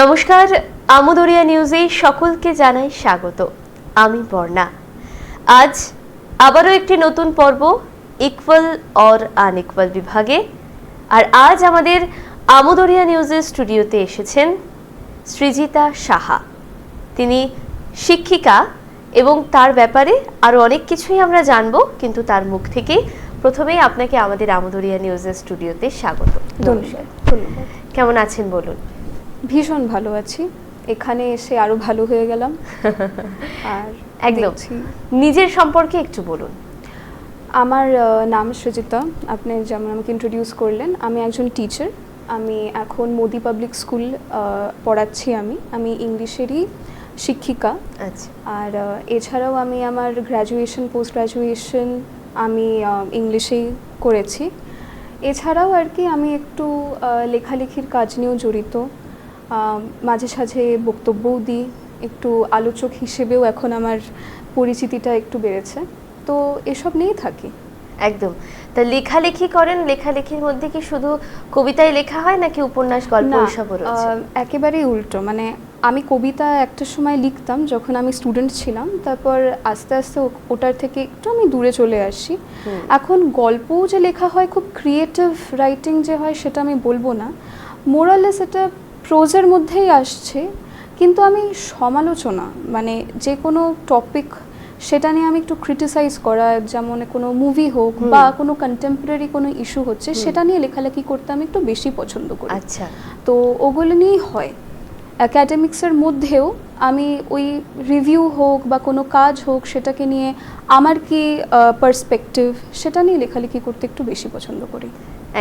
নমস্কার আমদরিয়া নিউজে সকলকে জানাই স্বাগত। আমি বর্ণা। আজ আবারও একটি নতুন পর্ব ইকুয়াল অর আনইকুয়াল বিভাগে। আর আজ আমাদের আমদরিয়া নিউজের স্টুডিওতে এসেছেন সৃজিতা সাহা। তিনি শিক্ষিকা এবং তার ব্যাপারে আরও অনেক কিছুই আমরা জানব কিন্তু তার মুখ থেকে প্রথমেই আপনাকে আমাদের আমদরিয়া নিউজের স্টুডিওতে স্বাগত। ধন্যবাদ। কেমন আছেন বলুন? ভীষণ ভালো আছি। এখানে এসে আরও ভালো হয়ে গেলাম। আর একদম। নিজের সম্পর্কে একটু বলুন। আমার নাম সৃজিতা। আপনি যেমন আমাকে ইন্ট্রোডিউস করলেন আমি একজন টিচার আমি এখন মোদি পাবলিক স্কুল পড়াচ্ছি আমি। আমি ইংলিশেরই শিক্ষিকা। আচ্ছা। আর এছাড়াও আমি আমার গ্র্যাজুয়েশন পোস্ট গ্র্যাজুয়েশন আমি ইংলিশেই করেছি। এছাড়াও আর কি আমি একটু লেখালেখির কাজ নিয়েও জড়িত। মাঝে সাঝে বক্তব্যও দিই একটু আলোচক হিসেবেও এখন আমার পরিচিতিটা একটু বেড়েছে। তো এসব নিয়েই থাকি। একদম। তা লেখালেখি করেন লেখালেখির মধ্যে কি শুধু কবিতায় লেখা হয় নাকি উপন্যাস গল্প এসবও রয়েছে? একেবারেই উল্টো। মানে আমি কবিতা একটা সময় লিখতাম যখন আমি স্টুডেন্ট ছিলাম তারপর আস্তে আস্তে ওটার থেকে একটু আমি দূরে চলে আসি। এখন গল্পও যে লেখা হয় খুব ক্রিয়েটিভ রাইটিং যে হয় সেটা আমি বলব না। মোরালে সেটা প্রোজের মধ্যেই আসছে কিন্তু আমি সমালোচনা মানে যে কোনো টপিক সেটা নিয়ে আমি একটু ক্রিটিসাইজ করা যেমন কোনো মুভি হোক বা কোনো কন্টেম্পোরারি কোনো ইস্যু হচ্ছে সেটা নিয়ে লেখালেখি করতে আমি একটু বেশি পছন্দ করি। আচ্ছা। তো ওগুলো নিয়েই হয়। অ্যাকাডেমিক্সের মধ্যেও আমি ওই রিভিউ হোক বা কোনো কাজ হোক সেটাকে নিয়ে আমার কি পার্সপেক্টিভ সেটা নিয়ে লেখালেখি করতে একটু বেশি পছন্দ করি।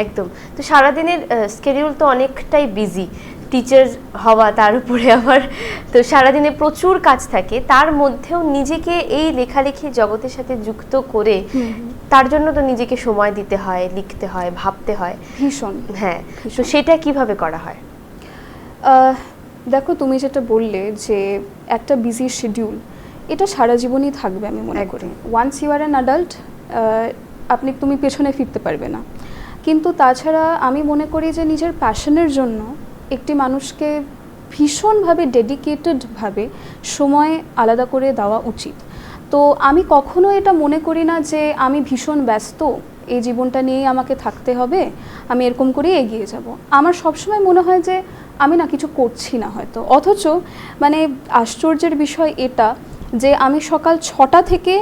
একদম। তো সারাদিনের স্কেডিউল তো অনেকটাই বিজি টিচার হওয়া তার উপরে আবার তো সারাদিনে প্রচুর কাজ থাকে। তার মধ্যেও নিজেকে এই লেখালেখি জগতের সাথে যুক্ত করে তার জন্য তো নিজেকে সময় দিতে হয় লিখতে হয় ভাবতে হয়। ভীষণ হ্যাঁ তো সেটা কীভাবে করা হয়? দেখো তুমি যেটা বললে যে একটা বিজি শিডিউল এটা সারা জীবনই থাকবে আমি মনে করি। Once you are an adult আপনি তুমি পেছনে ফিরতে পারবে না। কিন্তু তাছাড়া আমি মনে করি যে নিজের প্যাশনের জন্য একটি মানুষকে ভীষণভাবে ডেডিকেটেডভাবে সময় আলাদা করে দেওয়া উচিত। তো আমি কখনো এটা মনে করি না যে আমি ভীষণ ব্যস্ত, এই জীবনটা নিয়েই আমাকে থাকতে হবে, আমি এরকম করেই এগিয়ে যাব। আমার সবসময় মনে হয় যে আমি না কিছু করছি না হয়তো। অথচ মানে আশ্চর্যের বিষয় এটা যে আমি সকাল ছটা থেকে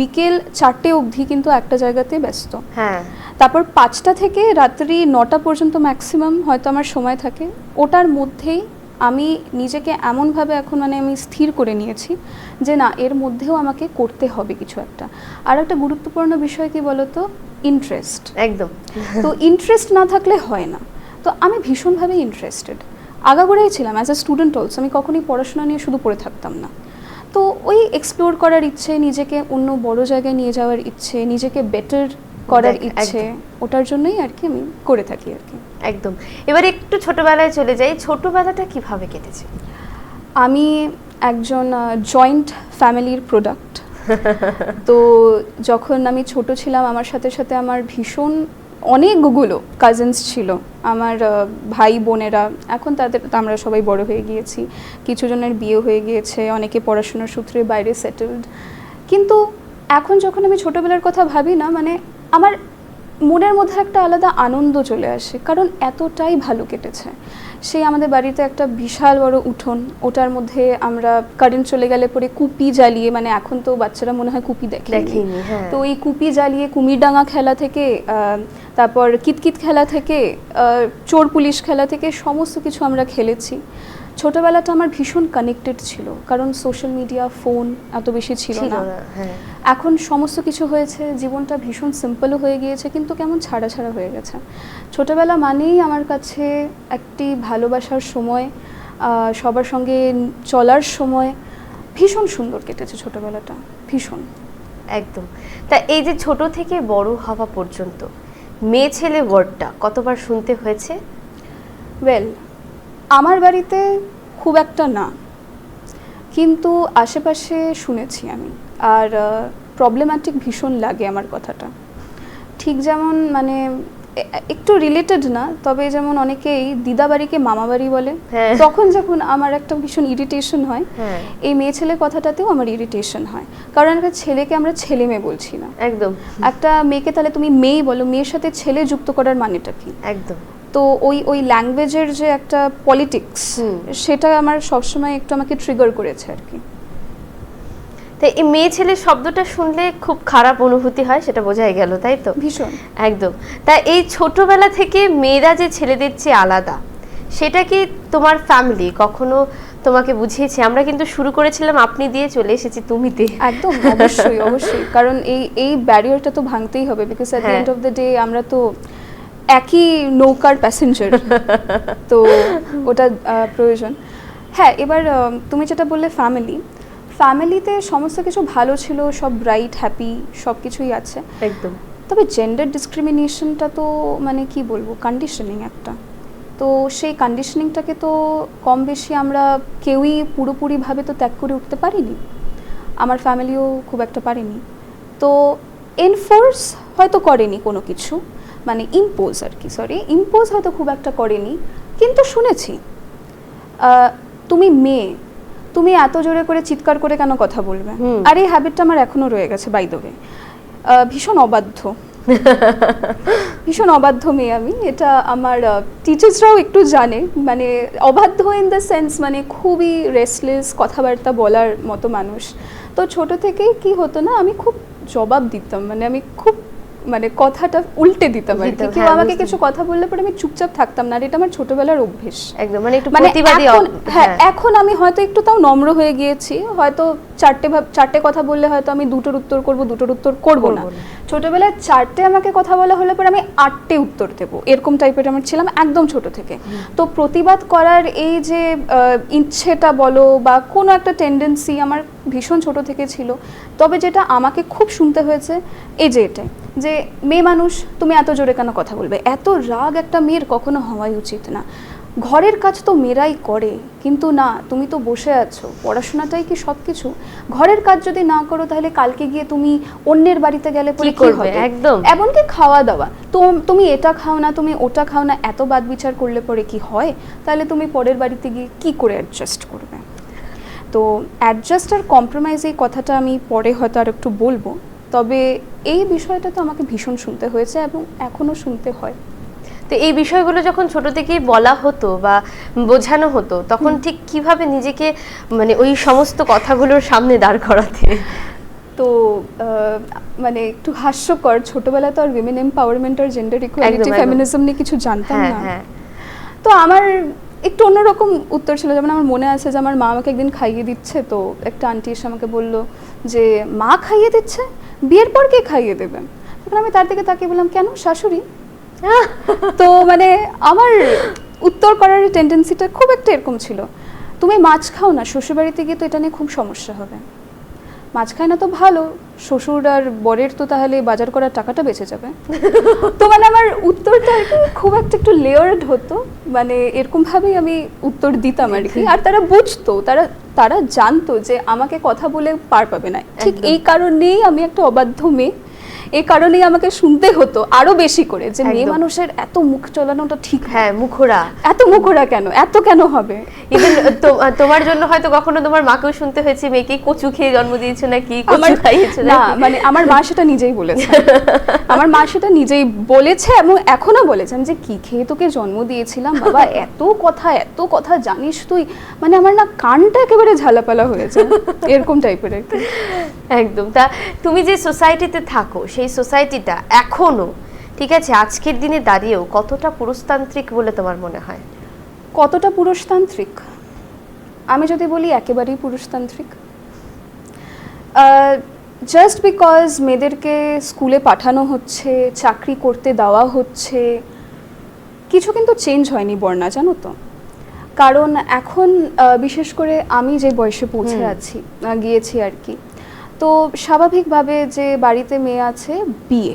বিকেল চারটে অবধি কিন্তু একটা জায়গাতে ব্যস্ত। হ্যাঁ। তারপর পাঁচটা থেকে রাত্রি নটা পর্যন্ত ম্যাক্সিমাম হয়তো আমার সময় থাকে। ওটার মধ্যেই আমি নিজেকে এমনভাবে এখন মানে আমি স্থির করে নিয়েছি যে না এর মধ্যেও আমাকে করতে হবে কিছু একটা। আর একটা গুরুত্বপূর্ণ বিষয় কি বলতো? ইন্টারেস্ট একদম। তো ইন্টারেস্ট না থাকলে হয় না। তো আমি ভীষণভাবে ইন্টারেস্টেড আগাগোড়াই ছিলাম অ্যাজ আ স্টুডেন্ট অলসো আমি কখনোই পড়াশোনা নিয়ে শুধু পড়ে থাকতাম না। তো ওই এক্সপ্লোর করার ইচ্ছে নিজেকে অন্য বড় জায়গায় নিয়ে যাওয়ার ইচ্ছে নিজেকে বেটার করার ইচ্ছে ওটার জন্যই আর কি আমি করে থাকি আর কি। একদম। এবার একটু ছোটবেলায় চলে যাই ছোটবেলাটা কীভাবে কেটেছে? আমি একজন জয়েন্ট ফ্যামিলির প্রোডাক্ট তো যখন আমি ছোট ছিলাম আমার সাথে সাথে আমার ভীষণ অনেকগুলো কাজিনস ছিল। আমার ভাই বোনেরা এখন তাদের তো আমরা সবাই বড় হয়ে গিয়েছি। কিছু জনের বিয়ে হয়ে গিয়েছে অনেকে পড়াশোনার সূত্রে বাইরে সেটেলড কিন্তু এখন যখন আমি ছোটবেলার কথা ভাবি না মানে আমার মনের মধ্যে একটা আলাদা আনন্দ চলে আসে কারণ এতটাই ভালো কেটেছে। সেই আমাদের বাড়িতে একটা বিশাল বড় উঠোন ওটার মধ্যে আমরা কারেন্ট চলে গেলে পরে কুপি জ্বালিয়ে মানে এখন তো বাচ্চারা মনে হয় কুপি দেখে হ্যাঁ। তো এই কুপি জ্বালিয়ে কুমিরডাঙ্গা খেলা থেকে তারপর কিতকিত খেলা থেকে চোর পুলিশ খেলা থেকে সমস্ত কিছু আমরা খেলেছি। ছোটবেলাটা আমার ভীষণ কানেক্টেড ছিল কারণ সোশ্যাল মিডিয়া ফোন এত বেশি ছিল না। হ্যাঁ। এখন সমস্ত কিছু হয়েছে জীবনটা ভীষণ সিম্পলও হয়ে গিয়েছে কিন্তু কেমন ছাড়া ছাড়া হয়ে গেছে। ছোটবেলা মানেই আমার কাছে একটি ভালোবাসার সময় সবার সঙ্গে চলার সময় ভীষণ সুন্দর কেটেছে ছোটবেলাটা ভীষণ। একদম। তা এই যে ছোট থেকে বড় হওয়া পর্যন্ত মেয়ে ছেলে ওয়ার্ডটা কতবার শুনতে হয়েছে? ওয়েল আমার বাড়িতে খুব একটা না। কিন্তু আশেপাশে শুনেছি আমি। আর প্রবলেম্যাটিক ভীষণ লাগে আমার কথাটা। ঠিক যেমন মানে একটু রিলেটেড না তবে যেমন অনেকেই দিদা বাড়িকে মামা বাড়ি বলে হ্যাঁ। তখন যখন আমার একটা ভীষণ ইরিটেশন হয় হ্যাঁ। এই মেয়ে ছেলে কথাটাতেও আমার ইরিটেশন হয়। কারণ একটা ছেলেকে আমরা ছেলে মেয়ে বলছি না। একদম। একটা মেয়েকে তাহলে তুমি মেয়ে বলো মেয়ের সাথে ছেলে যুক্ত করার মানেটা কি? একদম। তো ওই ওই ল্যাঙ্গুয়েজের যে একটা পলিটিক্স সেটা আমার সবসময় একটু আমাকে ট্রিগার করেছে আর কি। তো এই মেয়ে ছেলে শব্দটা শুনলে খুব খারাপ অনুভূতি হয় সেটা বোঝাই গেল তাই তো? ভীষণ। একদম। তা এই ছোটবেলা থেকে মেয়েরা যে ছেলেদের চেয়ে আলাদা সেটা কি তোমার ফ্যামিলি কখনো তোমাকে বুঝিয়েছে? আমরা কিন্তু শুরু করেছিলাম আপনি দিয়ে চলে এসেছি তুমিতে একদম অবশ্যই অবশ্যই। কারণ এই এই ব্যারিয়ারটা তো ভাঙতেই হবে because at the. End of the day আমরা তো একই নৌকার প্যাসেঞ্জার তো ওটা প্রয়োজন। হ্যাঁ এবার তুমি যেটা বললে ফ্যামিলি ফ্যামিলিতে সমস্ত কিছু ভালো ছিল সব ব্রাইট হ্যাপি সব কিছুই আছে। একদম। তবে জেন্ডার ডিসক্রিমিনেশনটা তো মানে কি বলব কন্ডিশনিং একটা। তো সেই কন্ডিশনিংটাকে তো কম বেশি আমরা কেউই পুরোপুরিভাবে তো ত্যাগ করে উঠতে পারিনি। আমার ফ্যামিলিও খুব একটা পারেনি। তো এনফোর্স হয়তো করেনি কোনো কিছু। মানে ইম্পোজ আর কি সরি ইম্পোজ হয়তো খুব একটা করেনি কিন্তু শুনেছি। তুমি মেয়ে তুমি এত জোরে করে চিৎকার করে কেন কথা বলবে। আর এই হ্যাবিটটা আমার এখনও রয়ে গেছে বাই দ্য ওয়ে ভীষণ অবাধ্য। ভীষণ অবাধ্য মেয়ে আমি। এটা আমার টিচার্সরাও একটু জানে। মানে অবাধ্য ইন দ্য সেন্স মানে খুবই রেস্টলেস কথাবার্তা বলার মতো মানুষ। তো ছোট থেকেই কি হতো না আমি খুব জবাব দিতাম। মানে আমি খুব মানে কথাটা উল্টে দিতাম আর কি। কেউ হ্যাঁ, আমাকে কিছু কথা বললে পরে আমি চুপচাপ থাকতাম না আর এটা আমার ছোটবেলার অভ্যেস। একদম মানে একটু মানে প্রতিবাদী হ্যাঁ হ্যাঁ। এখন আমি হয়তো একটু তাও নম্র হয়ে গিয়েছি হয়তো চারটে চারটে কথা বললে হয়তো আমি দুটোর উত্তর করব দুটোর উত্তর করব না। ছোটবেলায় চারটে আমাকে কথা বলা হলে পরে আমি আটটে উত্তর দেব। এরকম টাইপের আমার ছিলাম একদম ছোট থেকে। তো প্রতিবাদ করার এই যে ইচ্ছেটা বলো বা কোনো একটা টেন্ডেন্সি আমার ভীষণ ছোট থেকে ছিল। তবে যেটা আমাকে খুব শুনতে হয়েছে এই যে এটাই যে মেয়ে মানুষ তুমি এত জোরে কেন কথা বলবে? এত রাগ একটা মেয়ের কখনো হওয়াই উচিত না। ঘরের কাজ তো মেয়েরাই করে কিন্তু না তুমি তো বসে আছো পড়াশোনাটাই কি সব কিছু ঘরের কাজ যদি না করো তাহলে কালকে গিয়ে তুমি অন্যের বাড়িতে গেলে পরে কি হবে? একদম। এমনকি খাওয়া দাওয়া তো তুমি এটা খাও না তুমি ওটা খাও না এত বাদ বিচার করলে পরে কি হয়? তাহলে তুমি পরের বাড়িতে গিয়ে কি করে অ্যাডজাস্ট করবে? তো অ্যাডজাস্ট আর কম্প্রোমাইজ এই কথাটা আমি পরে হয়তো আর একটু বলব। তবে এই বিষয়টা তো আমাকে ভীষণ শুনতে হয়েছে এবং এখনও শুনতে হয়। তো এই বিষয়গুলো যখন ছোট থেকেই বলা হতো বা বোঝানো হতো তখন ঠিক কীভাবে নিজেকে মানে ওই সমস্ত কথাগুলোর সামনে দাঁড় করাতে? তো মানে একটু হাস্যকর ছোটবেলায় তো আর উইমেন এম্পাওয়ারমেন্ট আর জেন্ডার ইকুয়ালিটি। ফেমিনিজম নিয়ে কিছু জানতাম হ্যাঁ না। হ্যাঁ। তো আমার একটু অন্যরকম উত্তর ছিল যেমন আমার মনে আছে যে আমার মা আমাকে একদিন খাইয়ে দিচ্ছে তো একটা আন্টি এসে আমাকে বলল যে মা খাইয়ে দিচ্ছে? বিয়ের পর কে খাইয়ে দেবে? তখন আমি তার দিকে তাকিয়ে বললাম কেন? শাশুড়ি? তো মানে আমার উত্তর করার টেন্ডেন্সিটা খুব একটা এরকম ছিল। তুমি মাছ খাও না শ্বশুরবাড়িতে গিয়ে তো এটা নিয়ে খুব সমস্যা হবে। মাছ খায় না তো ভালো শ্বশুর আর বরের তো তাহলে বাজার করার টাকাটা বেঁচে যাবে। তো মানে আমার উত্তরটা খুব একটা একটু লেয়ার্ড হতো মানে এরকমভাবেই আমি উত্তর দিতাম আর কি। আর তারা বুঝতো তারা তারা জানতো যে আমাকে কথা বলে পার পাবে না। ঠিক এই কারণেই আমি একটা অবাধ্য মেয়ে। এই কারণেই আমাকে শুনতে হতো আরও বেশি করে যে মেয়ে। মানুষের এত মুখ চলানোটা ঠিক হ্যাঁ মুখরা এত মুখোরা কেন? এত কেন হবে? ইভেন তোমার জন্য হয়তো কখনো তোমার মাকেও শুনতে হয়েছে মেয়েকে কচু খেয়ে জন্ম দিয়েছ নাকি আমার কচু খাইয়েছো না মানে আমার মা সেটা নিজেই বলেছে। আমার মা সেটা নিজেই বলেছে এবং এখনও বলেছে। আমি যে কি খেয়ে তোকে জন্ম দিয়েছিলাম বাবা? এত কথা এত কথা জানিস তুই? মানে আমার না কানটা একেবারে ঝালাপালা হয়েছে এরকম টাইপের একদম। তা তুমি যে সোসাইটিতে থাকো সেই সোসাইটিটা এখনও ঠিক আছে আজকের দিনে দাঁড়িয়েও কতটা পুরুষতান্ত্রিক বলে তোমার মনে হয়? কতটা পুরুষতান্ত্রিক? আমি যদি বলি একেবারেই পুরুষতান্ত্রিক। জাস্ট বিকজ মেয়েদেরকে স্কুলে পাঠানো হচ্ছে চাকরি করতে দেওয়া হচ্ছে কিছু কিন্তু চেঞ্জ হয়নি বর্ণা জানো তো? কারণ এখন বিশেষ করে আমি যে বয়সে পৌঁছে আছি গিয়েছি আর কি তো স্বাভাবিকভাবে যে বাড়িতে মেয়ে আছে বিয়ে।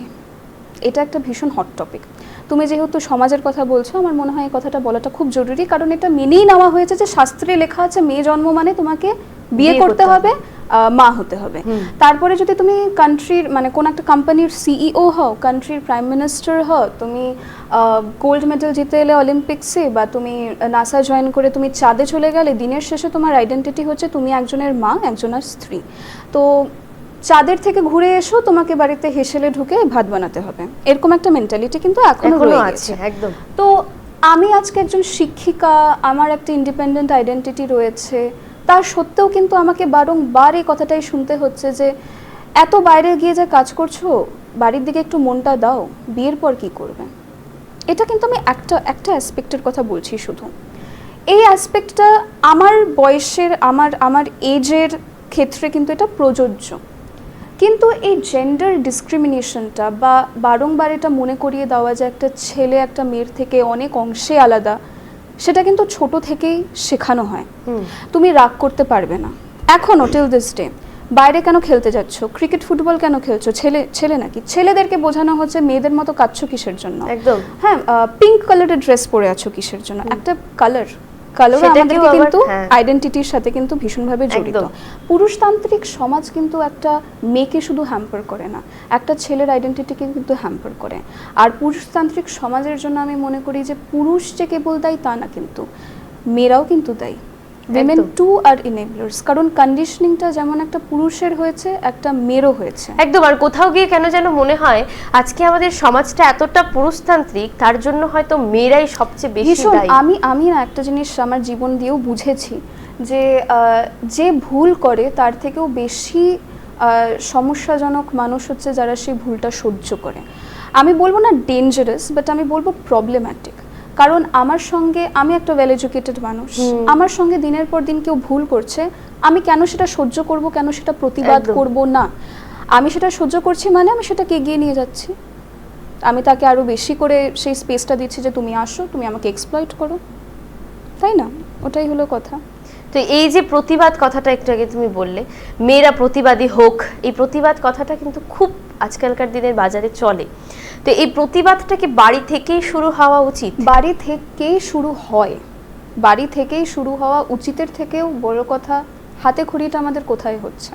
এটা একটা ভীষণ হট টপিক তুমি যেহেতু সমাজের কথা বলছো আমার মনে হয় এই কথাটা বলাটা খুব জরুরি কারণ এটা মেনেই নেওয়া হয়েছে যে শাস্ত্রে লেখা আছে মেয়ে জন্ম মানে তোমাকে বিয়ে করতে হবে। মা হতে হবে। তারপরে যদি তুমি কান্ট্রির মানে কোন একটা কোম্পানির সিইও হও কান্ট্রির প্রাইম মিনিস্টার হও তুমি গোল্ড মেডেল জিতে এলে অলিম্পিক্সে বা তুমি নাসা জয়েন করে তুমি চাঁদে চলে গেলে দিনের শেষে তোমার আইডেন্টিটি হচ্ছে তুমি একজনের মা একজনের স্ত্রী। তো চাঁদের থেকে ঘুরে এসো তোমাকে বাড়িতে হেসেলে ঢুকে ভাত বানাতে হবে। এরকম একটা মেন্টালিটি কিন্তু এখনও রয়ে আছে গেছে একদম। তো আমি আজকে একজন শিক্ষিকা আমার একটা ইন্ডিপেন্ডেন্ট আইডেন্টিটি রয়েছে। তার সত্ত্বেও কিন্তু আমাকে বারংবার এই কথাটাই শুনতে হচ্ছে যে এত বাইরে গিয়ে যে কাজ করছ বাড়ির দিকে একটু মনটা দাও বিয়ের পর কি করবে? এটা কিন্তু আমি একটা একটা অ্যাসপেক্টের কথা বলছি শুধু। এই অ্যাসপেক্টটা আমার বয়সের আমার আমার এজের ক্ষেত্রে কিন্তু এটা প্রযোজ্য। কিন্তু এই জেন্ডার ডিসক্রিমিনেশনটা বা বারংবার এটা মনে করিয়ে দেওয়া যে একটা ছেলে একটা মেয়ের থেকে অনেক অংশে আলাদা সেটা কিন্তু ছোট থেকেই শেখানো হয়। তুমি রাগ করতে পারবে না। এখনও টিল দিস ডে বাইরে কেন খেলতে যাচ্ছ? ক্রিকেট ফুটবল কেন খেলছো? ছেলে ছেলে নাকি? ছেলেদেরকে বোঝানো হচ্ছে মেয়েদের মতো কাচ্ছ কিসের জন্য? একদম। হ্যাঁ পিঙ্ক কালারের ড্রেস পরে আছো কিসের জন্য? একটা কালার কালার আমাদের কিন্তু হ্যাঁ। আইডেন্টিটির সাথে কিন্তু ভীষণভাবে জড়িত। পুরুষতান্ত্রিক সমাজ কিন্তু একটা মেয়েকে শুধু হ্যাম্পার করে না একটা ছেলের আইডেন্টিটিকে কিন্তু হ্যাম্পার করে। আর পুরুষতান্ত্রিক সমাজের জন্য আমি মনে করি যে পুরুষ যে কেবল দায়ী তা না কিন্তু মেয়েরাও কিন্তু দায়ী। উইমেন। টু আর ইনেবলার্স কারণ কন্ডিশনিংটা যেমন একটা পুরুষের হয়েছে একটা মেয়েরও হয়েছে। একদম আর কোথাও গিয়ে কেন যেন মনে হয় আজকে আমাদের সমাজটা এতটা পুরুষতান্ত্রিক তার জন্য হয়তো মেয়েরাই সবচেয়ে বেশি আমি আমি না একটা জিনিস আমার জীবন দিয়েও বুঝেছি যে যে ভুল করে তার থেকেও বেশি সমস্যাজনক মানুষ হচ্ছে যারা সেই ভুলটা সহ্য করে। আমি বলব না ডেঞ্জারাস বাট আমি বলব প্রবলেম্যাটিক কারণ আমার সঙ্গে আমি একটা ওয়েল এডুকেটেড মানুষ আমার সঙ্গে দিনের পর দিন কেউ ভুল করছে আমি কেন সেটা সহ্য করব কেন সেটা প্রতিবাদ। করব? না। আমি সেটা সহ্য করছি মানে আমি সেটাকে এগিয়ে নিয়ে যাচ্ছি। আমি তাকে আরও বেশি করে সেই স্পেসটা দিচ্ছি যে তুমি আসো তুমি আমাকে এক্সপ্লয়েট করো। তাই না? ওটাই হলো কথা। তো এই যে প্রতিবাদ কথাটা একটু আগে তুমি বললে মেয়েরা প্রতিবাদী হোক এই প্রতিবাদ কথাটা কিন্তু খুব আজকালকার দিনের বাজারে চলে। তো এই প্রতিবাদটাকে বাড়ি থেকেই শুরু হওয়া উচিত? বাড়ি থেকেই শুরু হয়। বাড়ি থেকেই শুরু হওয়া উচিতের থেকেও বড় কথা হাতে খড়িটা আমাদের কোথায় হচ্ছে?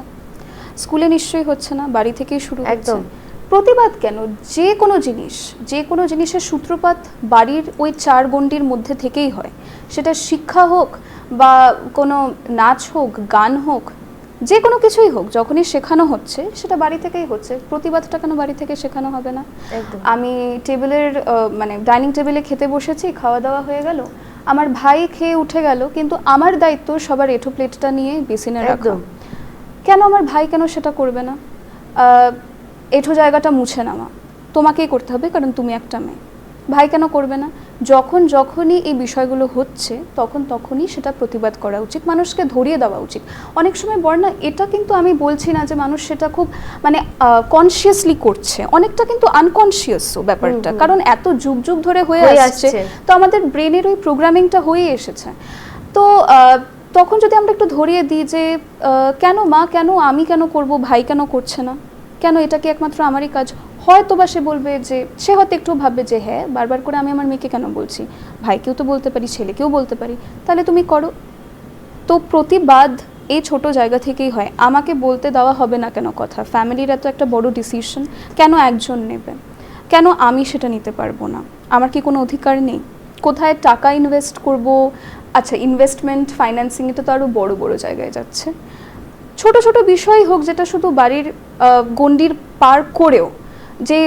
স্কুলে নিশ্চয়ই হচ্ছে না বাড়ি থেকেই শুরু একদম। প্রতিবাদ কেন? যে কোনো জিনিস যে কোনো জিনিসের সূত্রপাত বাড়ির ওই চার গণ্ডির মধ্যে থেকেই হয়। সেটা শিক্ষা হোক বা কোনো নাচ হোক গান হোক যে কোনো কিছুই হোক যখনই শেখানো হচ্ছে সেটা বাড়ি থেকেই হচ্ছে। প্রতিবাদটা কেন বাড়ি থেকে শেখানো হবে না? আমি টেবিলের মানে ডাইনিং টেবিলে খেতে বসেছি খাওয়া দাওয়া হয়ে গেল। আমার ভাই খেয়ে উঠে গেল কিন্তু আমার দায়িত্ব সবার এঠো প্লেটটা নিয়ে বেসিনে রাখা। কেন আমার ভাই কেন সেটা করবে না? এঠো জায়গাটা মুছে নেওয়া। তোমাকেই করতে হবে কারণ তুমি একটা মেয়ে। ভাই কেন করবে না? যখন যখনই এই বিষয়গুলো হচ্ছে তখন তখনই সেটা প্রতিবাদ করা উচিত মানুষকে ধরিয়ে দেওয়া উচিত। অনেক সময় বর্ণা এটা কিন্তু আমি বলছি না যে মানুষ সেটা খুব মানে কনসিয়াসলি করছে। অনেকটা কিন্তু আনকনসিয়াসও ব্যাপারটা। কারণ এত যুগ যুগ ধরে হয়ে আসছে। তো আমাদের ব্রেনের ওই প্রোগ্রামিংটা হয়ে এসেছে। তো আহ, তখন যদি আমরা একটু ধরিয়ে দিই যে কেন মা কেন আমি কেন করব ভাই কেন করছে না? কেন এটা কি একমাত্র আমারই কাজ? হয়তো বা সে বলবে যে, সে হয়তো একটু ভাববে যে হ্যাঁ বারবার করে আমি আমার মেয়েকে কেন বলছি? ভাইকেও তো বলতে পারি, ছেলেকেও বলতে পারি। তাহলে তুমি করো। তো প্রতিবাদ এই ছোট জায়গা থেকেই হয়। আমাকে বলতে দেওয়া হবে না কেন কথা? ফ্যামিলির এত একটা বড় ডিসিশন কেন একজন নেবে? কেন আমি সেটা নিতে পারব না? আমার কি কোনো অধিকার নেই? কোথায় টাকা ইনভেস্ট করব? আচ্ছা ইনভেস্টমেন্ট ফাইন্যান্সিং এটা তো আরও বড় বড় জায়গায় যাচ্ছে। ছোট ছোট বিষয় হোক, যেটা শুধু বাড়ির গণ্ডির পার করেও যে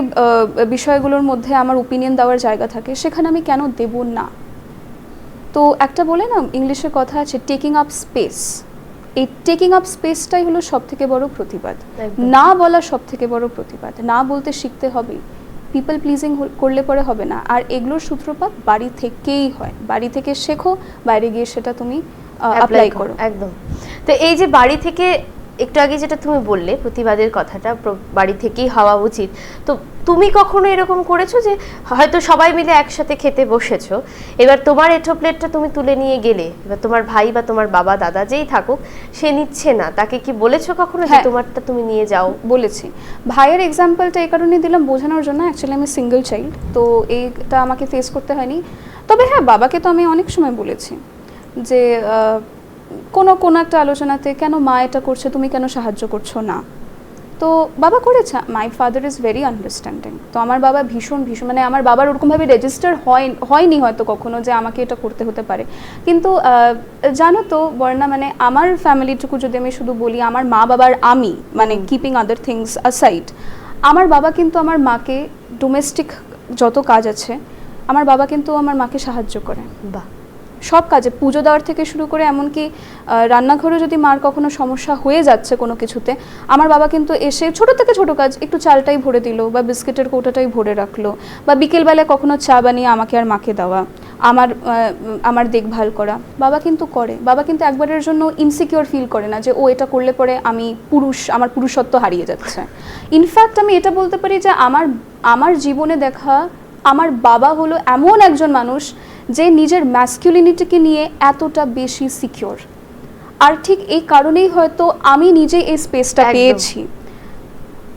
বিষয়গুলোর মধ্যে আমার ওপিনিয়ন দেওয়ার জায়গা থাকে সেখানে আমি কেন দেব না? তো একটা বলে না ইংলিশে কথা আছে টেকিং আপ স্পেস এই টেকিং আপ স্পেসটাই হলো সব থেকে বড় প্রতিবাদ। না বলা সব থেকে বড় প্রতিবাদ। না বলতে শিখতে হবে। পিপল প্লিজিং করলে পরে হবে না। আর এগুলোর সূত্রপাত বাড়ি থেকেই হয়। বাড়ি থেকে শেখো বাইরে গিয়ে সেটা তুমি অ্যাপ্লাই করো। একদম। তো এই যে বাড়ি থেকে একটু আগে যেটা তুমি বললে প্রতিবাদের কথাটা বাড়ি থেকেই হওয়া উচিত। তো তুমি কখনো এরকম করেছ যে হয়তো সবাই মিলে একসাথে খেতে বসেছো এবার তোমার এঁঠো প্লেটটা তুমি তুলে নিয়ে গেলে এবার তোমার ভাই বা তোমার বাবা দাদা যেই থাকুক সে নিচ্ছে না। তাকে কি বলেছ কখনো যে হ্যাঁ। তোমারটা তুমি নিয়ে যাও? বলেছি। ভাইয়ের এক্সাম্পলটা এই কারণে দিলাম বোঝানোর জন্য। অ্যাকচুয়ালি আমি সিঙ্গেল চাইল্ড তো এইটা আমাকে ফেস করতে হয়নি। তবে হ্যাঁ বাবাকে তো আমি অনেক সময় বলেছি যে কোনো কোনো একটা আলোচনাতে কেন মা এটা করছে, তুমি কেন সাহায্য করছ না? তো বাবা করেছে my father is very understanding তো আমার বাবা ভীষণ ভীষণ মানে আমার বাবার ওরকমভাবে রেজিস্টার হয়, হয়নি হয়তো কখনো যে আমাকে এটা করতে হতে পারে। কিন্তু জানো তো, বর্ণা মানে আমার ফ্যামিলিটুকু যদি আমি শুধু বলি, আমার মা বাবার আমি মানে কিপিং আদার থিংস অ্যাসাইড আমার বাবা কিন্তু আমার মাকে ডোমেস্টিক যত কাজ আছে, আমার বাবা কিন্তু আমার মাকে সাহায্য করে। বাহ। সব কাজে, পুজো দেওয়ার থেকে শুরু করে এমনকি রান্নাঘরে যদি মার কখনো সমস্যা হয়ে যাচ্ছে কোনো কিছুতে, আমার বাবা কিন্তু এসে ছোট থেকে ছোট কাজ, একটু চালটাই ভরে দিল বা বিস্কিটের কৌটাটাই ভরে রাখল বা বিকেলবেলায় কখনো চা বানিয়ে আমাকে আর মাকে দেওয়া, আমার আমার দেখভাল করা। বাবা কিন্তু করে। বাবা কিন্তু একবারের জন্য ইনসিকিওর ফিল করে না যে, ও এটা করলে পরে আমি পুরুষ, আমার পুরুষত্ব হারিয়ে যাচ্ছে। ইনফ্যাক্ট আমি এটা বলতে পারি যে, আমার আমার জীবনে দেখা, আমার বাবা হলো এমন একজন মানুষ যে নিজের ম্যাসকিউলিনিটিকে নিয়ে এতটা বেশি সিকিওর আর ঠিক এই কারণেই হয়তো আমি নিজে এই স্পেসটা পেয়েছি।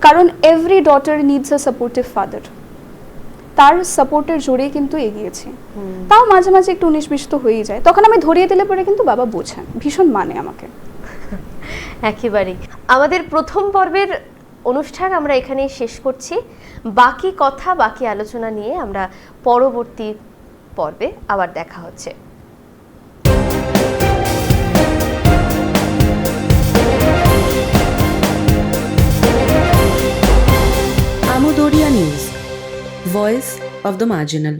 কারণ every daughter needs a supportive father তার সাপোর্টের জোরেই কিন্তু এগিয়েছি। তাও মাঝে মাঝে একটু উনিশ বিশ তো হয়েই যায়। তখন আমি ধরিয়ে দিলে পরে কিন্তু বাবা বোঝেন ভীষণ মানে আমাকে। একেবারেই। আমাদের প্রথম পর্বের অনুষ্ঠান আমরা এখানেই শেষ করছি। বাকি কথা বাকি আলোচনা নিয়ে আমরা পরবর্তী পর্বে আবার দেখা হচ্ছে। আমুদোরিয়া news voice of the marginal.